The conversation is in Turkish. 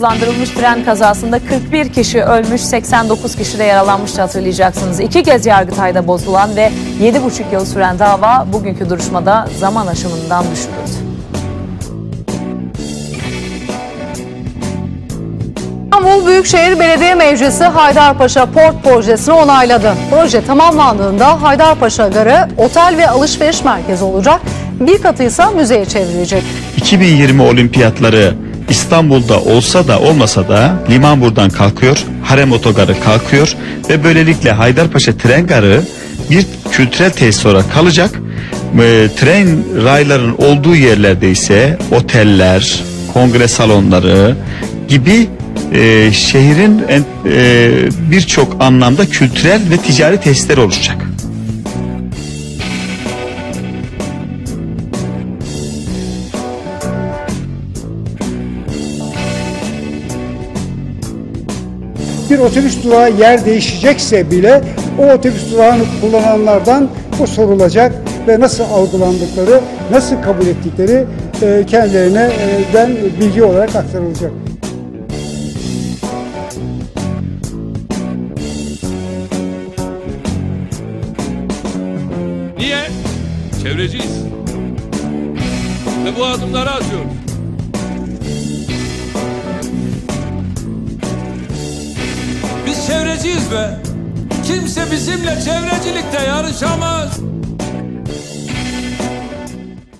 hızlandırılmış tren kazasında 41 kişi ölmüş, 89 kişi de yaralanmıştı hatırlayacaksınız. İki kez Yargıtay'da bozulan ve 7,5 yıl süren dava bugünkü duruşmada zaman aşımından düşürüldü. Büyükşehir Belediye Meclisi Haydarpaşa Port projesini onayladı. Proje tamamlandığında Haydarpaşa Garı otel ve alışveriş merkezi olacak. Bir katı ise müzeye çevrilecek. 2020 olimpiyatları İstanbul'da olsa da olmasa da liman buradan kalkıyor, Harem Otogarı kalkıyor ve böylelikle Haydarpaşa Tren Garı bir kültürel tesis olarak kalacak. Ee, tren rayların olduğu yerlerde ise oteller, kongre salonları gibi e, şehrin e, birçok anlamda kültürel ve ticari tesisler oluşacak. bir otobüs durağı yer değişecekse bile o otobüs durağını kullananlardan bu sorulacak ve nasıl algılandıkları, nasıl kabul ettikleri e, kendilerine e, den bilgi olarak aktarılacak. Çevreciyiz. Ve bu adımları atıyoruz. Biz çevreciyiz be. Kimse bizimle çevrecilikte yarışamaz.